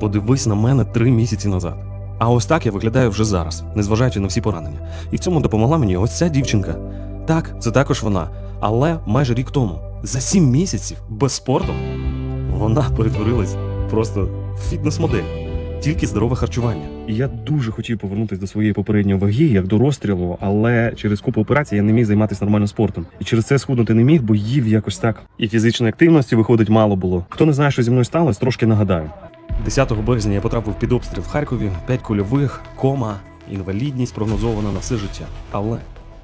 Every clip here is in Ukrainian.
Подивись на мене три місяці назад. А ось так я виглядаю вже зараз, незважаючи на всі поранення. І в цьому допомогла мені ось ця дівчинка. Так, це також вона. Але майже рік тому, за сім місяців без спорту, вона перетворилась просто в фітнес-модель. Тільки здорове харчування. Я дуже хотів повернутися до своєї попередньої ваги, як до розстрілу, але через купу операцій я не міг займатися нормально спортом. І через це схуднути не міг, бо їв якось так. І фізичної активності, виходить, мало було. Хто не знає, що зі мною сталося, трошки нагадаю. 10 березня я потрапив під обстріл в Харкові, 5 кульових, кома, інвалідність прогнозована на все життя. Але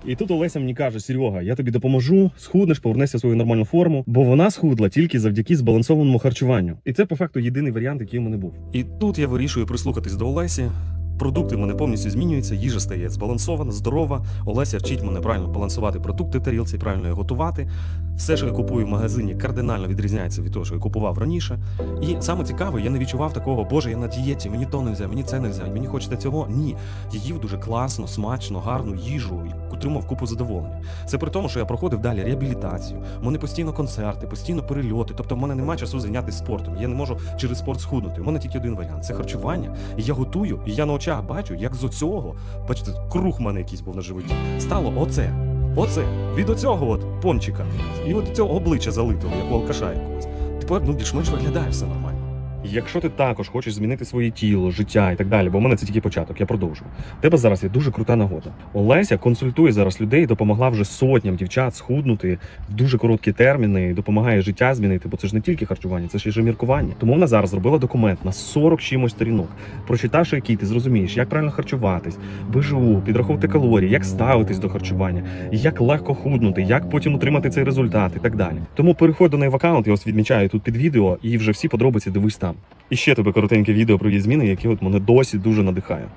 І тут Олеся мені каже: Серега, я тобі допоможу, схуднеш, повернешся в свою нормальну форму, бо вона схудла тільки завдяки збалансованому харчуванню. І це по факту єдиний варіант, який у мене був. І тут я вирішую прислухатись до Олесі. Продукти в мене повністю змінюються, їжа стає збалансована, здорова. Олеся вчить мене правильно балансувати продукти тарілці, правильно їх готувати. Все, що я купую в магазині, кардинально відрізняється від того, що я купував раніше. І саме цікаве, я не відчував такого, боже, я на дієті, мені то не взяв, мені це не взяв, мені хочеться цього. Ні. Я їв дуже класно, смачно, гарну їжу отримав купу задоволення. Це при тому, що я проходив далі реабілітацію. У мене постійно концерти, постійно перельоти. Тобто в мене немає часу зайнятися спортом. Я не можу через спорт схуднути. У мене тільки один варіант це харчування. І я готую, і я на очах бачу, як з оцього, бачите, круг в мене якийсь був на животі. Стало оце. Оце. Від оцього от пончика. І от цього обличчя залитого, як у алкаша якогось. Тепер ну більш-менш виглядає все нормально. Якщо ти також хочеш змінити своє тіло, життя і так далі, бо в мене це тільки початок, я продовжу. Тебе зараз є дуже крута нагода. Олеся консультує зараз людей, допомогла вже сотням дівчат схуднути в дуже короткі терміни, допомагає життя змінити, бо це ж не тільки харчування, це ж і міркування. Тому вона зараз зробила документ на 40 чимось сторінок. Прочитавши який ти зрозумієш, як правильно харчуватись, БЖУ, підраховувати калорії, як ставитись до харчування, як легко худнути, як потім отримати цей результат і так далі. Тому переходь до неї в аккаунт, я ось відмічаю тут під відео, і вже всі подробиці дивись там. І ще тебе коротеньке відео про її зміни, які от мене досі дуже надихає.